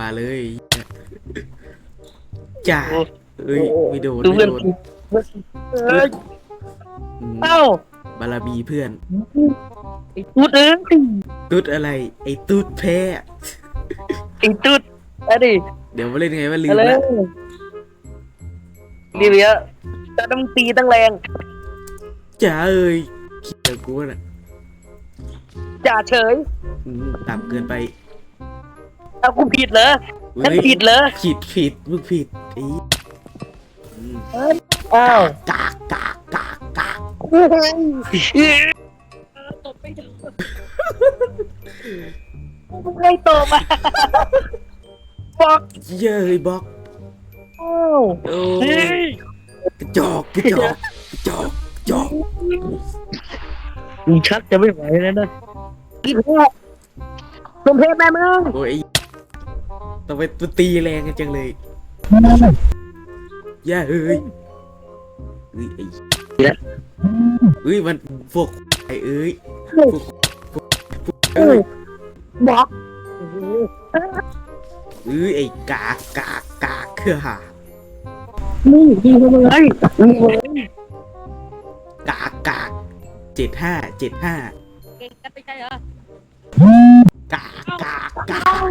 มาเลยจ่าเอ้ยไม่โดนดูไม่เพื่อนโดนเอ้ยอืมเอ้าบารมีเพื่อนไอ้ตุ๊ดเอ้ยตุ๊ดอะไร ไอ้ตุ๊ดแพ้ไอ้ตุ๊ดอะดิเดี๋ยวมาเล่นไงว่าลืมอะไรละรีบเยอะจะต้องตีตั้งแรงจ่าเอ้ยขี้เกียจกูน่ะจ่าเฉยอืมต่ำเกินไป เอากูผิดเหรอฉันเฮ้ยผิดเหรอผิดผิดมึงผิดไอ้อืมอ้าวกากกากกากกากไม่ตบอะบอกเย้ยบล็อกอ้าวโอ้เฮ้ยยกระจอกกระจอกกระจอกกระจอกมึงชักจะไม่ไหวแล้วนะกินหัวสมเพศแม่มึงโอ้ย ไอ้ต้องไปตีแรงกันจังเลยอย่าเอ้ยเอ้ยไอ้เอ้ยมันพวกไอ้เอ้ยพวกพวกพวกเอ้ยบอกเอ้ยไอ้กากกากกากคือหานี่ยิงมาเลยยิงมาเลยกากกากเจ็ดห้าเจ็ดห้าเก่งกันไปใช่เหรอกากกากกาก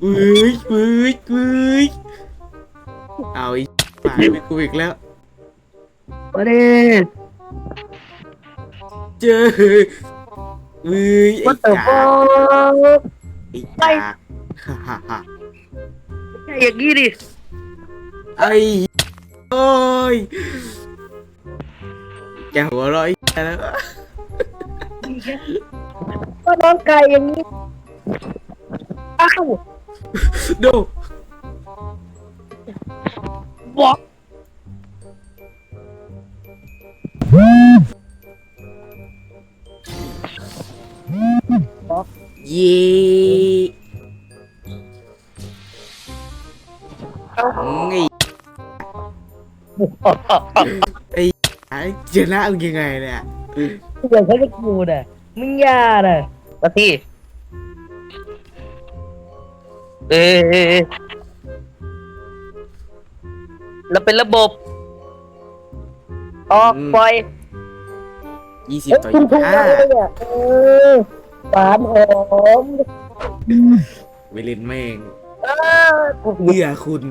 เอ้ยเอ้ยเอ้ยเอาไอ้หายไปกูอีกแล้ว มาดิเจอเอ้ยไอ้วัดเตอร์กาบอกไอ้กากฮ่าฮ่าฮ่าใช่อย่างนี้ดิไอ้โอ้ยแกหัวเร้อยแล้ว ก็น้องไก่อย่างนี้อ้าวดูบอกเย่ไอ้ไอ้ไอ้ชนะมึงยังไงเนี่ยอย่าใช้ตะกูน่ะ มึงอย่าน่ะมาสิเออแล้วเป็นระบบ ออกปล่อยยี่สิบต่อยี่สิบห้าเออหวานหอมไปเล่นแม่งเออเบื่อคุณ